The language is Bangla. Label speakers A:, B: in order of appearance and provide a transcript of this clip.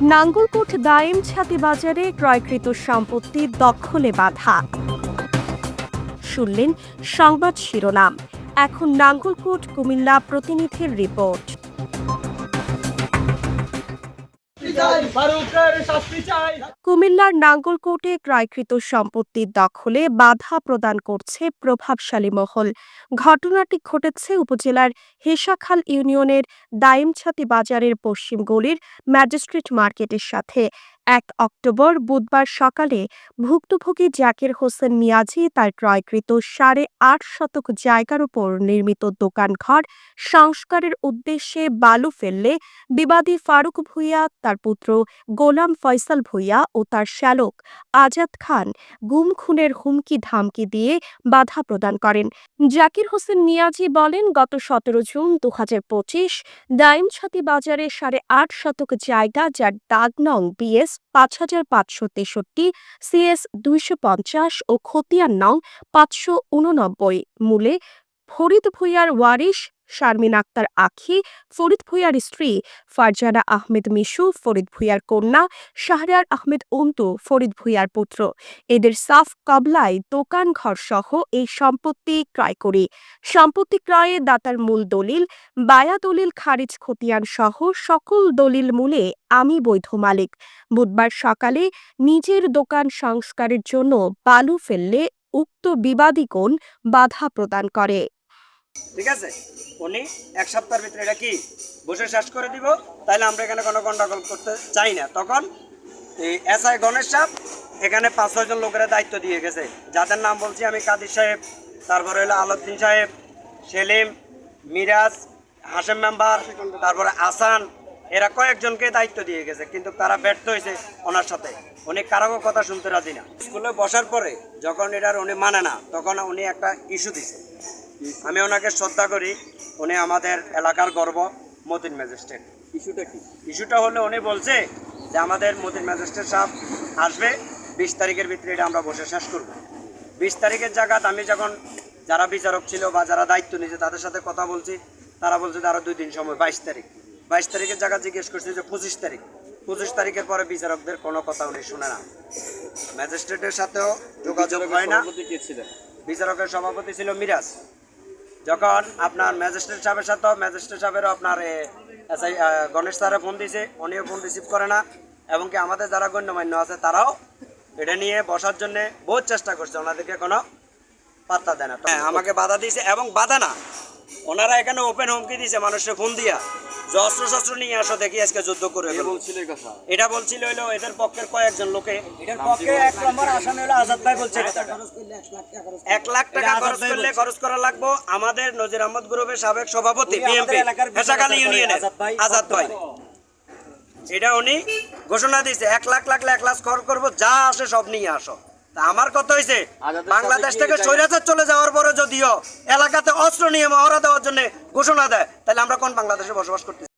A: নাঙ্গলকোট দায়েম ছাতি বাজারে ক্রয়কৃত সম্পত্তি দখলে বাধা। শুনলেন সংবাদ শিরোনাম। এখন নাঙ্গলকোট কুমিল্লা প্রতিনিধির রিপোর্ট। কুমিল্লার নাঙ্গলকোটে ক্রয়কৃত সম্পত্তির দখলে বাধা প্রদান করছে প্রভাবশালী মহল। ঘটনাটি ঘটেছে উপজেলার হেসাখাল ইউনিয়নের দায়েমছাতি বাজারের পশ্চিম গলির ম্যাজিস্ট্রেট মার্কেটের সাথে। এক অক্টোবর বুধবার সকালে ভুক্তভোগী জাকির হোসেন মিয়াজি তার ক্রয়কৃত সাড়ে আট শতক জায়গার উপর নির্মিত দোকানঘর সংস্কারের উদ্দেশ্যে বালু ফেললে বিবাদী ফারুক ভুইয়া, তার পুত্র গোলাম ফয়সাল ভুইয়া ও তার শ্যালক আজাদ খান গুম খুনের হুমকি ধামকি দিয়ে বাধা প্রদান করেন। জাকির হোসেন নিয়াজি বলেন, গত সতেরো জুন দু হাজার পঁচিশ ডাইমছাতি বাজারে সাড়ে আট শতক জায়গা যার দাগ নং বিএস পাঁচ হাজার পাঁচশো তেষট্টি সিএস দুইশো পঞ্চাশ ও খতিয়ান নং পাঁচশো উননব্বই মূলে ফরিদ ভুইয়ার ওয়ারিশ, শারমিন আক্তার আখি, ফরিদ ভুইয়ার স্ত্রী, ফারজানা আহমেদ মিশু, ফরিদ ভুইয়ার কন্যা, শাহরিয়ার আহমেদ অন্তু, ফরিদ ভুইয়ার পুত্র। এদের সাফ কাবলায় দোকান ঘর সহ এই সম্পত্তি ক্রয় করি। সম্পত্তি ক্রয়ে দাতার মূল দলিল, বায়া দলিল খারিজ খতিয়ান সহ সকল দলিল মূলে আমি বৈধ মালিক। বুধবার সকালে নিজের দোকান সংস্কারের জন্য বালু ফেললে উক্ত বিবাদী কোণ বাধা প্রদান করে।
B: ঠিক আছে? উনি এক সপ্তাহের ভিতরে এটা কি? বসে শেষ করে দিব। তাহলে আমরা এখানে কোনো গন্ডগোল করতে চাই না। তখন এই এসআই গণেশ সাহেব এখানে পাঁচ ছয়জন লোকের দায়িত্ব দিয়ে গেছে। যাদের নাম বলছি আমি কাদির সাহেব, তারপরে হলো আলাউদ্দিন সাহেব, সেলিম, মিরাজ হাসেম মেম্বার, তারপরে আসান, এরা কয়েকজনকে দায়িত্ব দিয়ে গেছে, কিন্তু তারা ব্যর্থ হয়েছে ওনার সাথে। উনি কারও কথা শুনতে রাজি না। স্কুলে বসার পরে যখন এটার উনি মানে না, তখন উনি একটা ইস্যু দিছে। আমি ওনাকে শ্রদ্ধা করি। উনি আমাদের এলাকার গর্ব মতিন ম্যাজিস্ট্রেট।
C: ইস্যুটা কি?
B: ইস্যুটা হলে উনি বলছে যে আমাদের মতিন ম্যাজিস্ট্রেট সাহেব আসবে বিশ তারিখের ভিতরে এটা আমরা বসে শেষ করব। বিশ তারিখের জায়গাত আমি যখন যারা বিচারক ছিল বা যারা দায়িত্ব নিয়েছে তাদের সাথে কথা বলছি তারা বলছে যে আরও দুই দিন সময় বাইশ তারিখ। বাইশ তারিখের জায়গা জিজ্ঞেস করছি যে পঁচিশ তারিখ। পঁচিশ তারিখের পরে বিচারকদের কোনো কথা উনি শুনে না। ম্যাজিস্ট্রেটের সাথেও যোগাযোগ হয় না। বিচারকের সভাপতি ছিল মিরাজ। যখন আপনার ম্যাজিস্ট্রেট সাহেবের সাথেও ম্যাজিস্ট্রেট সাহেবেরও আপনার এসআই গণেশ স্যারে ফোন দিয়েছে, উনিও ফোন রিসিভ করে না। এবং কি আমাদের যারা গণ্যমান্য আছে, তারাও এটা নিয়ে বসার জন্য বহুত চেষ্টা করছে। ওনাদেরকে কোনো পাত্তা দেয় না। হ্যাঁ আমাকে বাধা দিয়েছে এবং বাধা না। ওনারা এখানে ওপেন হুমকি দিয়েছে মানুষের ফোন দিয়া। যে অস্ত্র শস্ত্র নিয়ে আসো দেখি আজকে যুদ্ধ করে এটা বলছিল হইল এদের পক্ষের কয়েকজন লোকে। এটার পক্ষে এক নম্বর আসামি হলো আজাদ ভাই বলছে কথাটা। এক লাখ টাকা খরচ করলে। খরচ করা লাগবো। আমাদের নজির আহমদ গ্রুপের সাবেক সভাপতি বিএমপি হেসাখালী ইউনিয়নের আজাদ ভাই। এটা উনি ঘোষণা দিয়েছে এক লাখ লাগলে এক লাখ খরচ করব যা আসে সব নিয়ে আসো। আমার কথা হয়েছে বাংলাদেশ থেকে স্বৈরাচার চলে যাওয়ার পরে যদিও এলাকাতে অস্ত্র নিয়ে মহড়া দেওয়ার জন্য ঘোষণা দেয় তাহলে আমরা কোন বাংলাদেশে বসবাস করতে